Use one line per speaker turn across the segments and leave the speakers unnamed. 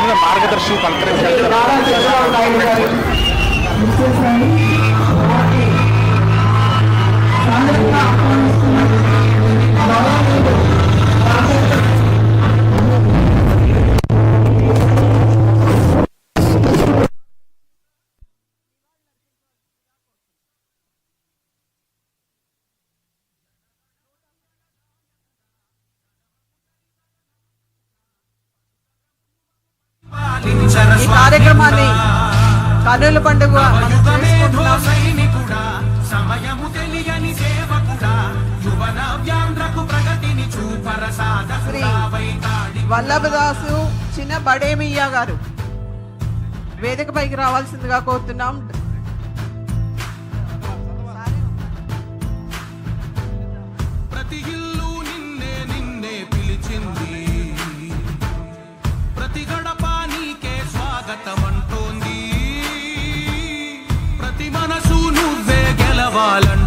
मार्गदर्शन ಆಗಿದೆ
ఈ కార్యక్రమాన్ని కన్నుల పండుగ వల్లభదాసు చిన్న బడేమియ్య గారు. వేదికపైకి రావాల్సిందిగా కోరుతున్నాం. halen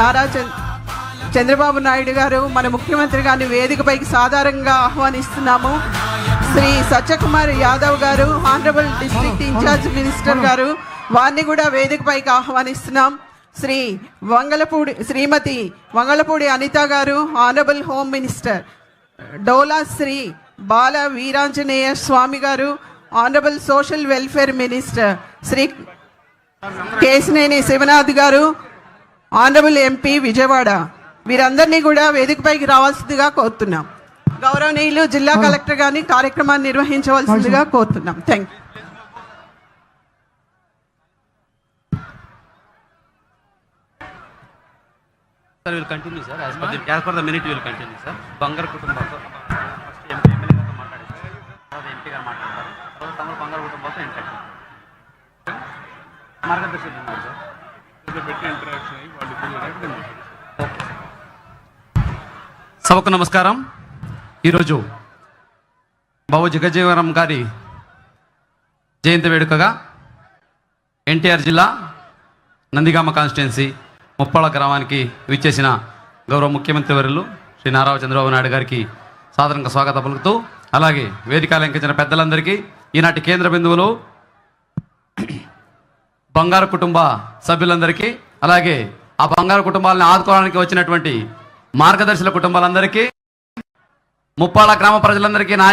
నారా చంద్రబాబు నాయుడు గారు మన ముఖ్యమంత్రి గారిని వేదికపైకి సాధారణంగా ఆహ్వానిస్తున్నాము. శ్రీ సత్యకుమార్ యాదవ్ గారు ఆనరబుల్ డిస్ట్రిక్ట్ ఇన్ఛార్జ్ మినిస్టర్ గారు వారిని కూడా వేదికపైకి ఆహ్వానిస్తున్నాం. Shri Vangalapudi Srimathi Vangalapudi Anitha garu honourable home minister Dola Sri Bala Veeranjaneya Swamy garu honourable social welfare minister Sri Kesineni Sivanath garu honourable MP Vijayawada. వీరందరినీ కూడా వేదికపైకి రావాల్సిందిగా కోరుతున్నాం. గౌరవనీయులు జిల్లా కలెక్టర్ గారిని కార్యక్రమాన్ని నిర్వహించవలసిందిగా కోరుతున్నాం. Thank you.
బంగారు ఫస్ట్ ఎంపీ ఎమ్మెల్యే గారితో తర్వాత ఎంపీ గారు మాట్లాడతారు. తర్వాత బంగారు ఇంటర్ ఉన్నారు సార్ సభకు నమస్కారం. ఈరోజు బాబు జగజీవనం గారి జయంతి వేడుకగా ఎన్టీఆర్ జిల్లా నందిగామ కాన్స్టిట్యున్సీ ముప్పాళ గ్రామానికి విచ్చేసిన గౌరవ ముఖ్యమంత్రి వర్యులు శ్రీ నారా చంద్రబాబు నాయుడు గారికి సాధారణంగా స్వాగతం పలుకుతూ అలాగే వేదిక అలంకరించిన పెద్దలందరికీ ఈనాటి కేంద్ర బిందువులు బంగారు కుటుంబ సభ్యులందరికీ అలాగే ఆ బంగారు కుటుంబాలను ఆదుకోవడానికి వచ్చినటువంటి మార్గదర్శుల కుటుంబాలందరికీ ముప్పాళ్ళ గ్రామ ప్రజలందరికీ నాయకులు